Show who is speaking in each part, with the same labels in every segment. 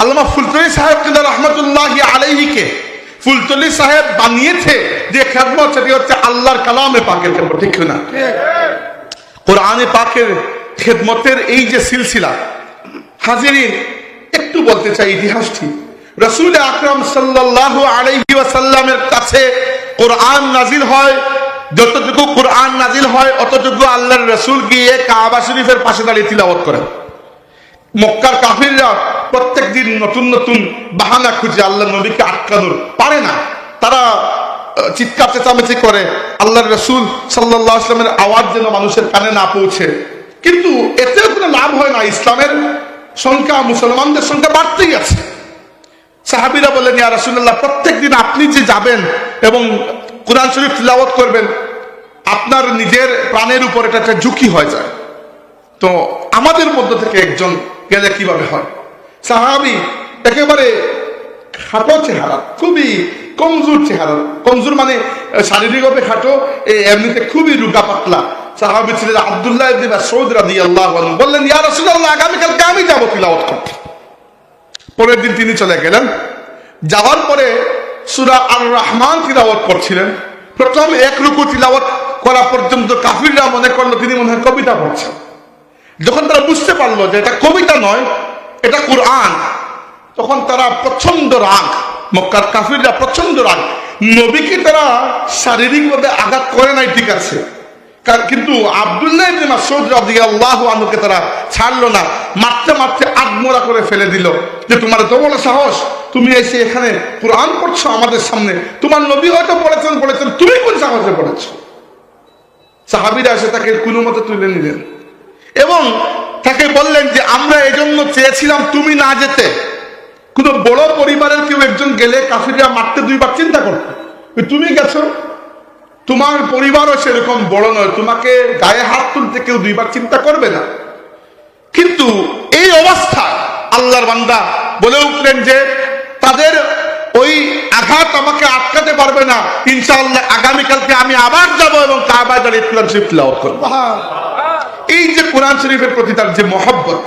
Speaker 1: আল্লামা ফুলতলি সাহেব কিন্তু রহমতুল্লাহ আলাইহিকে ফুলতলি সাহেব বানিয়েছে যে খেদমত সেটি হচ্ছে আল্লাহর কালামে পাকের খেদমত, ঠিক না কোরআনে পাকের খেদমতের এই যে সিলসিলা, হাজিরিন, একটু বলতে চাই ইতিহাসটি। রসুল আকরাম সাল্লাল্লাহু আলাইহি ওয়াসাল্লামের কাছে কোরআন নাজিল হয়, যতটুকু কোরআন নাজিল হয়, অতটুকু আল্লাহর রসুল গিয়ে কাবা শরীফের পাশে দাঁড়িয়ে তিলাওয়াত করেন। মক্কার কাফিররা প্রত্যেক দিন নতুন নতুন বাহানা খুঁজে আল্লাহ নবীকে আটকানোর। পারে না। তারা চিৎকার চেঁচামেচি করে। আল্লাহর রসুল সাল্লাহ আসলামের আওয়াজ যেন মানুষের কানে না পৌঁছে। কিন্তু এতেও কোনো লাভ হয় না। ইসলামের সংখ্যা, মুসলমানদের সংখ্যা বাড়তেই আছে। সাহাবিরা বলেন, ইয়া রাসূলুল্লাহ প্রত্যেক দিন আপনি যে যাবেন এবং কোরআন শরীফ তিলাওয়াত করবেন, আপনার নিজের প্রাণের উপর এটা একটা ঝুঁকি হয়ে যায়। তো আমাদের মধ্য থেকে একজন গেলে কীভাবে হয়? সাহাবি একেবারে খাটো চেহারা, খুবই কমজোর চেহারা। কমজোর মানে শারীরিকভাবে খাটো এমনিতে খুবই রুগা পাতলা। সাহাবি ছিলেন আব্দুল্লাহ ইবনে মাসউদ রাদিয়াল্লাহু আনহু। বললেন, ইয়া রাসূলুল্লাহ আগামী কালকে আমি যাব তিলাওয়াত করতে। পরের দিন তিনি চলে গেলেন। যাওয়ার পরে সূরা আর রহমান তিলাওয়াত করছিলেন। প্রথম এক রুকু তিলাওয়াত করা পর্যন্ত কাফিররা মনে করল, তিনি মনে হয় কবিতা পড়ছেন। যখন তারা বুঝতে পারল যে এটা কবিতা নয় এটা কোরআন। তখন তারা প্রচণ্ড রাগ, মক্কার কাফিররা প্রচণ্ড রাগ, নবীকে তারা শারীরিকভাবে আঘাত করে নাই, ঠিক আছে। কিন্তু আব্দুল্লাহ ইবনে মাসউদ রাদিয়াল্লাহু আনহুকে তারা ছাড়লো না, মারতে মারতে আদমরা করে ফেলে দিল। যে, তোমার তো বড় সাহস, তুমি এসে এখানে কোরআন পড়ছো আমাদের সামনে। তোমার নবী হয়তো পড়েছেন পড়েছেন, তুমি কোন সাহসে পড়েছো? সাহাবিরা এসে তাকে কোনো মতে তুলে নিলেন। এবং তাকে বললেন যে, আমরা এজন্য চেয়েছিলাম তুমি না যেতে। কোনো বড় পরিবারের কেউ একজন গেলে কাফিররা মারতে দুইবার চিন্তা করতো। তুমি গেছো। তোমার পরিবারও সেরকম বড় নয়। তোমাকে গায়ে হাত তুলতে কেউ দুইবার চিন্তা করবে না। কিন্তু এই অবস্থা আল্লাহর বান্দা বলে উঠলেন যে, তাদের ওই আঘাত আমাকে আটকাতে পারবে না। ইনশাআল্লাহ আগামীকালকে আমি আবার যাব এবং কাবায় দাঁড়িয়ে কোরআন শরীফ করব। করব এই যে কোরআন শরীফের প্রতি তার যে মহব্বত,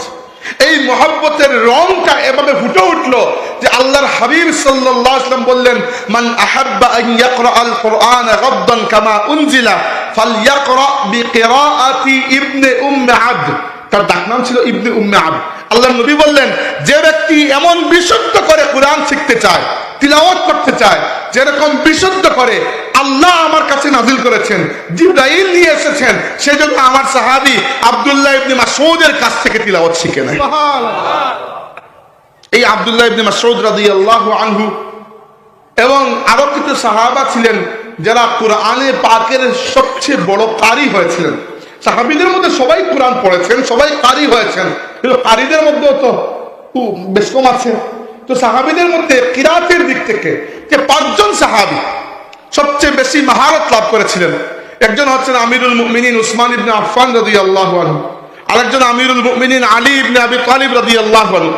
Speaker 1: এই মহব্বতের রংটা এভাবে ফুটে উঠল যে আল্লাহর হাবিব ওয়াসাল্লাম বললেন, মান আহাব্বা আন ইয়াকরা আল কামা উনজিলা ইবনে উম্মে আবদ। তার ডাকনাম ছিল ইবনে উম্মে আবদ। আল্লাহর নবী বললেন, যে ব্যক্তি এমন বিশুদ্ধ করে কোরআন শিখতে চায়, তিলাওয়াত করতে চায়, যেরকম বিশুদ্ধ করে আল্লাহ আমার কাছে নাজিল করেছেন, জিব্রাইল নিয়ে এসেছেন, সেজন্য আমার সাহাবী আব্দুল্লাহ ইবনে মাসউদের কাছ থেকে তিলাওয়াত শিখে নেয়। এই আব্দুল্লাহ ইবনে মাসউদ রাদিয়াল্লাহু আনহু এবং আরও কিছু সাহাবা ছিলেন, যারা কোরআনে পাকের সবচেয়ে বড় কারি হয়েছিলেন। সাহাবিদের মধ্যে সবাই কোরআন পড়েছেন, সবাই কারি হয়েছেন। কারিদের মধ্যেও তো বেশ কম আছে। তো সাহাবিদের মধ্যে কিরাতের দিক থেকে যে পাঁচজন সাহাবি সবচেয়ে বেশি মাহারত লাভ করেছিলেন, একজন হচ্ছেন আমিরুল মুমিনিন উসমান ইবনে আফফান রাদিয়াল্লাহু আনহু, আরেকজন আমিরুল মুমিনিন আলী ইবনে আবি তালিব রাদিয়াল্লাহু আনহু,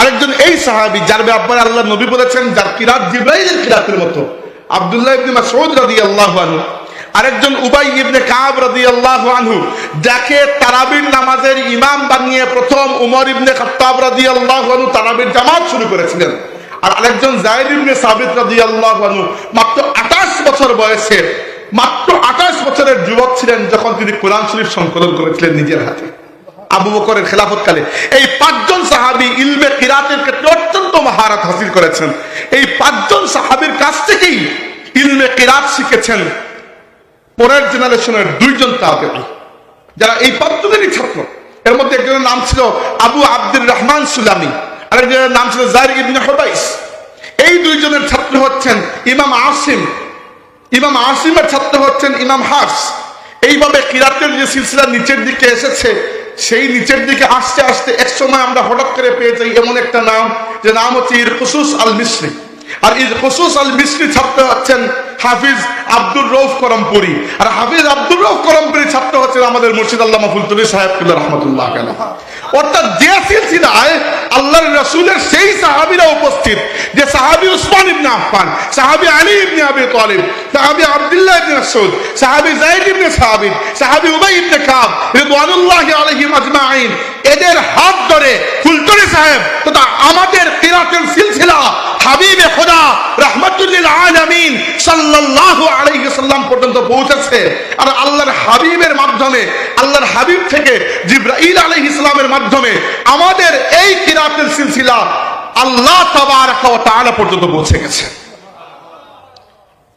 Speaker 1: আরেকজন এই সাহাবী যার ব্যাপারে আল্লাহ নবী বলেছেন, যার কিরাত জিব্রাইলের কিরাতের মতো, আব্দুল্লাহ ইবনে মাসউদ রাদিয়াল্লাহু আনহু। আরেকজন উবাই ইবনে কাব রাদিয়াল্লাহু আনহু যাকে তারাবির নামাজের ইমাম বানিয়ে প্রথম উমর ইবনে খাত্তাব রাদিয়াল্লাহু আনহু তারাবির জামাত শুরু করেছিলেন। আর আরেকজন জায়েদ ইবনে সাবিত রাদিয়াল্লাহু আনহু মাত্র 28 বছর বয়সে, মাত্র 28 বছরের যুবক ছিলেন যখন তিনি কোরআন শরীফ সংকলন করেছিলেন নিজের হাতে। আবু বকরের খেলাফতকালে এই পাঁচজন সাহাবি ইলমে কিরাতের ক্ষেত্রে অত্যন্ত মহারত হাসিল করেছেন। এই পাঁচজন সাহাবীর কাছ থেকেই ইলমে কিরাত শিখেছেন। পরের জেনারেশনের দুইজন তাবেঈ, যারা এই পাঁচজনেরই ছাত্র। এর মধ্যে একজনের নাম ছিল আবু আব্দুর রহমান সুলামি, আরেকজনের নাম ছিল জাহির ইবনে হুবাইস। এই দুইজনের ছাত্র হচ্ছেন ইমাম আসিম। ইমাম আসিমের ছাত্র হচ্ছেন ইমাম হাফস। এইভাবে কিরাতের যে সিলসিলা নিচের দিকে এসেছে, সেই নিচের দিকে আসতে আসতে এক সময় আমরা হঠাৎ করে পেয়ে যাই এমন একটা নাম, যে নাম হচ্ছে ইরকুসুস আল মিসরি আর ইরকুসুস আল মিসরি ছাত্র হচ্ছেন হাফিজ আব্দুর রৌফ করমপুরি আর হাফিজ আব্দুর রৌফ করমপুরি ছাত্র হচ্ছেন আমাদের মুর্শিদ আল্লাহ ফুলতুলি সাহেবুল্লাহ রহমতুল্লাহ কেন অর্থাৎ যে সিলসিলায় আল্লাহর রসুলের সেই সাহাবিরা উপস্থিত, যে সাহাবি উসমান ইবনে আফফান, সাহাবি আলী ইবনে আবি তালিব, সাহাবি আব্দুল্লাহ ইবনে মাসউদ, সাহাবি যায়েদ ইবনে সাহাবিব সাহাবি উবাই ইবনে কাব, রিদওয়ানুল্লাহি আলাইহিম আজমাইন এদের হাত ধরে ফুলতরি সাহেব তথা আমাদের কিরাতুল সিলসিলা হাবিবে খোদা রহমতুল্লিল আলামিন সাল্লাল্লাহু আলাইহি সাল্লাম পর্যন্ত পৌঁছেছে। আর আল্লাহর হাবিবের মাধ্যমে, আল্লাহর হাবিব থেকে জিব্রাইল আলাইহিস সালামের মাধ্যমে আমাদের এই কিরাতুল সিলসিলা আল্লাহ তাবারাকা ওয়া তাআলা পর্যন্ত পৌঁছে গেছে।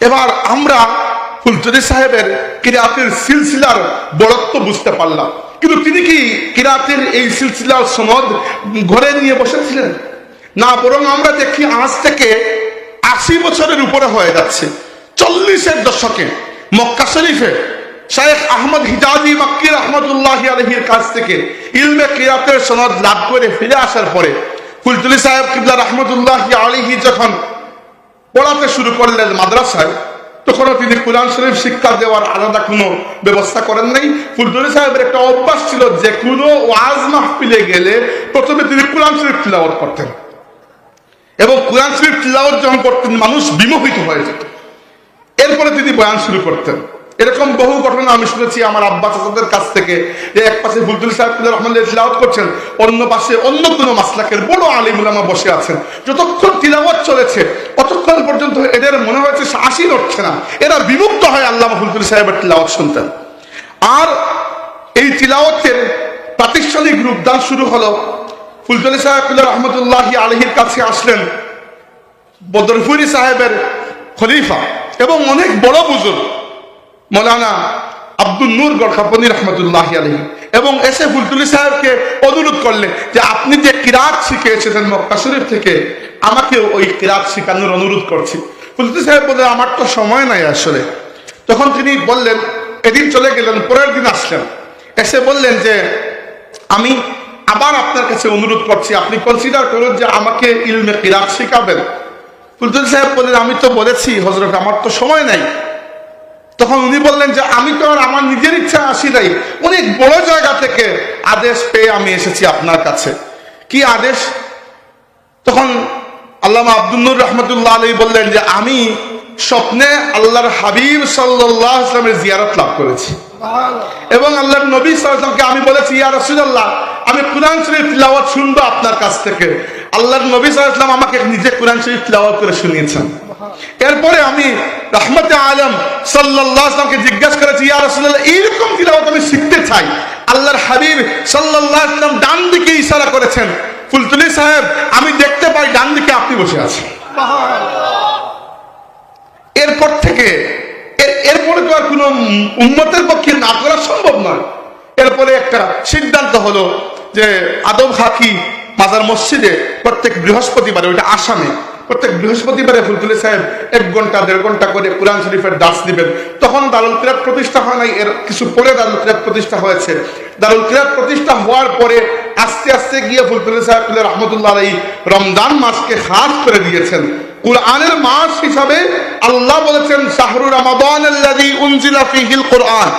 Speaker 1: এবার আমরা ফুলতরি সাহেবের কিরাতের সিলসিলার বড়ত্ব বুঝতে পারলাম। কিন্তু তিনি কি কিরাতের এই সিলসিলার সনদ ঘরে নিয়ে বসেছিলেন? না, বরং আমরা দেখি আজ থেকে আশি বছরের উপরে হয়ে যাচ্ছে। চল্লিশের দশকে মক্কা শরীফে শায়েখ আহমদ হিজাজি মক্কির রহমতুল্লাহ আলহির কাছ থেকে ইলমে কিরাতের সনদ লাভ করে ফিরে আসার পরে ফুলতুলি সাহেব কিবলা রহমতুল্লাহ আলহি যখন পড়াতে শুরু করলেন মাদ্রাসায় তখনও তিনি কোরআন শরীফ শিক্ষা দেওয়ার আলাদা কোনো ব্যবস্থা করেন নাই। ফুলদুরি সাহেবের একটা অভ্যাস ছিল যে কোনো ওয়াজ মাহফিলে গেলে প্রথমে তিনি কোরআন শরীফ তিলাওয়াত করতেন। এবং কোরআন শরীফ তিলাওয়াত যখন করতেন, মানুষ বিমোহিত হয়ে যেত। এরপরে তিনি বয়ান শুরু করতেন। এরকম বহু ঘটনা আমি শুনেছি আমার আব্বা চাচাদের কাছ থেকে। যে এক পাশে বুলদুল সাহেব রহমান তিলাওয়াত করছেন, অন্য পাশে অন্য কোনো মাসলাকের বড় আলিমুলামা বসে আছেন। যতক্ষণ তিলাওয়াত চলেছে, ততক্ষণ পর্যন্ত লড়ছে না। এরা বিমুক্ত হয় আল্লাহ বুলদুল সাহেবের তিলাওয়াত শুনতেন আর এই তিলাওয়াতের প্রাতিষ্ঠানিক রূপদান শুরু হলো। ফুলতলি সাহেব রহমতুল্লাহ আলহির কাছে আসলেন। বদরপুরি সাহেবের খলিফা এবং অনেক বড় বুজুর্গ, মৌলানা আব্দুল নূর গড়খাপনি রহমতুল্লাহ আলহী এবং এসে ফুলতুলি সাহেবকে অনুরোধ করলেন যে, আপনি যে কিরাত শিখে এসেছেন মক্কা শরীফ থেকে আমাকে ওই কিরাত শিখানোর অনুরোধ করছি। ফুলতুলি সাহেব বলে, আমার তো সময় নাই আসলে। তখন তিনি বললেন, এদিন চলে গেলেন, পরের দিন আসলেন। এসে বললেন যে, আমি আবার আপনার কাছে অনুরোধ করছি, আপনি কনসিডার করুন যে আমাকে ইলমে কিরাত শেখাবেন। ফুলতুলি সাহেব বললেন, আমি তো বলেছি হজরত আমার তো সময় নাই। তখন উনি বললেন যে, আমি তো আর আমার নিজের ইচ্ছা আসি নাই। অনেক বড় জায়গা থেকে আদেশ পেয়ে আমি এসেছি আপনার কাছে। কি আদেশ? তখন আল্লামা আব্দুল্নুর রহমতুল্লাহ আলী বললেন যে আমি স্বপ্নে আল্লাহর হাবিব সাল্লাহ ইসলামের জিয়ারত লাভ করেছি। এবং আল্লাহর নবী সাল্লামকে আমি বলেছি ইয়া রসুল্লাহ আমি কোরআন শরীফ তিলাওয়াত শুনব আপনার কাছ থেকে। আল্লাহর নবী সাল্লাম আমাকে নিজে কোরআন শরীফ তিলাওয়াত করে শুনিয়েছেন। এরপরে আমি রহমতে আলম সাল্লাহকে জিজ্ঞাসা করেছি ইয়া রসুল্লাহ এইরকম তিলাওয়াত আমি শিখতে চাই? আল্লাহর হাবিব সাল্লাহ ইসলাম ডান দিকে ইশারা করেছেন ফুলতুলি সাহেব, আমি দেখতে পাই ডান দিকে আপনি বসে আছেন। এরপর থেকে এরপরে তো আর কোনো উন্মতের পক্ষে না করা সম্ভব নয়। এরপরে একটা সিদ্ধান্ত হলো যে আদম হাকি মাজার মসজিদে প্রত্যেক বৃহস্পতিবারে, ওইটা আসামে, প্রত্যেক বৃহস্পতিবারে ফুলতুলি সাহেব এক ঘণ্টা, দেড় ঘণ্টা করে কোরআন শরীফের দাস দিবেন। তখন দারুল কিরাত প্রতিষ্ঠা হয় নাই, এর কিছু পরে দারুল কিরাত প্রতিষ্ঠা হয়েছে। দারুল কিরাত প্রতিষ্ঠা হওয়ার পরে আস্তে আস্তে গিয়ে ফুলতুলি সাহেব রহমতুল্লাহ আলাই রমজান মাসকে খাস করে দিয়েছেন। কোরআনের মাস হিসাবে আল্লাহ বলেছেন শাহরুর ফীহিল কোরআন।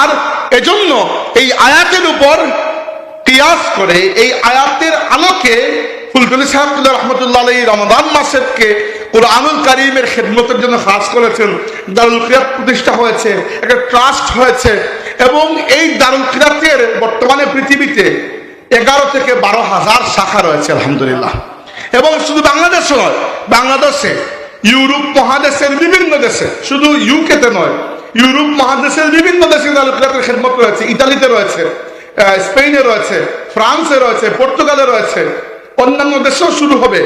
Speaker 1: আর এজন্য এই আয়াতের উপর কিয়াস করে এই আয়াতের আলোকে ফুলতুলি সাহেবুল্লাহ রহমতুল্লাহ আলী রমাদান মাসেরকে কোরআনুল কারিমের খেদমতের জন্য খাস করেছেন। দারুল কিরাত প্রতিষ্ঠা হয়েছে, একটা ট্রাস্ট হয়েছে এবং এই দারুল কিরাতের বর্তমানে পৃথিবীতে এগারো থেকে বারো হাজার শাখা রয়েছে, আলহামদুলিল্লাহ। এবং শুধু বাংলাদেশ নয়, বাংলাদেশে, ইউরোপ মহাদেশের বিভিন্ন দেশে, শুধু ইউকেতে নয়, ইউরোপ মহাদেশের বিভিন্ন দেশে দারুল খেদমত রয়েছে, ইতালিতে রয়েছে স্পেনে রয়েছে, ফ্রান্সে রয়েছে, পর্তুগালে রয়েছে, অন্যান্য দেশেও শুরু হবে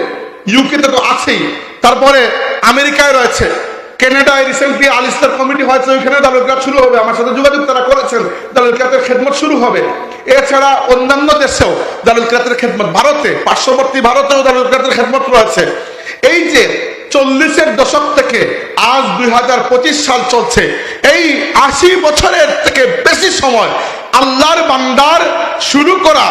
Speaker 1: ইউকেতে তো আছেই। তারপরে আমেরিকায় রয়েছে, কানাডায় রিসেন্টলি আলিস্তার কমিটি হয়েছে ওইখানে দালুকাত শুরু হবে, আমার সাথে যোগাযোগ তারা করেছেন দালুকাতের খেদমত শুরু হবে। এছাড়া অন্যান্য দেশেও দারুল দালুকাতের খেদমত, ভারতে, পার্শ্ববর্তী ভারতেও দারুল দালুকাতের খেদমত রয়েছে। এই যে চল্লিশের দশক থেকে আজ দুই হাজার পঁচিশ সাল চলছে, এই আশি বছরের থেকে বেশি সময় আল্লাহর বান্দার শুরু করা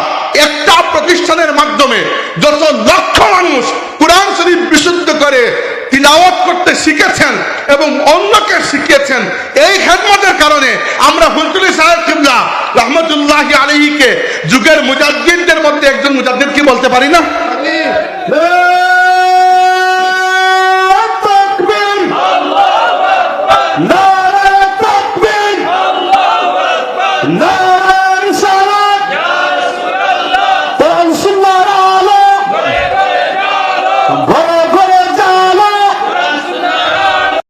Speaker 1: একটা প্রতিষ্ঠানের মাধ্যমে যত লক্ষ মানুষ কোরআন শরীফ বিশুদ্ধ করে তিলাওয়াত করতে শিখেছেন এবং অন্যকে শিখিয়েছেন। এই খেদমতের কারণে আমরা ফজলুল সাহেব কিমলা রহমতুল্লাহ আলহীকে যুগের মুজাদ্দিনদের মধ্যে একজন মুজাদ্দিন কি বলতে পারি না?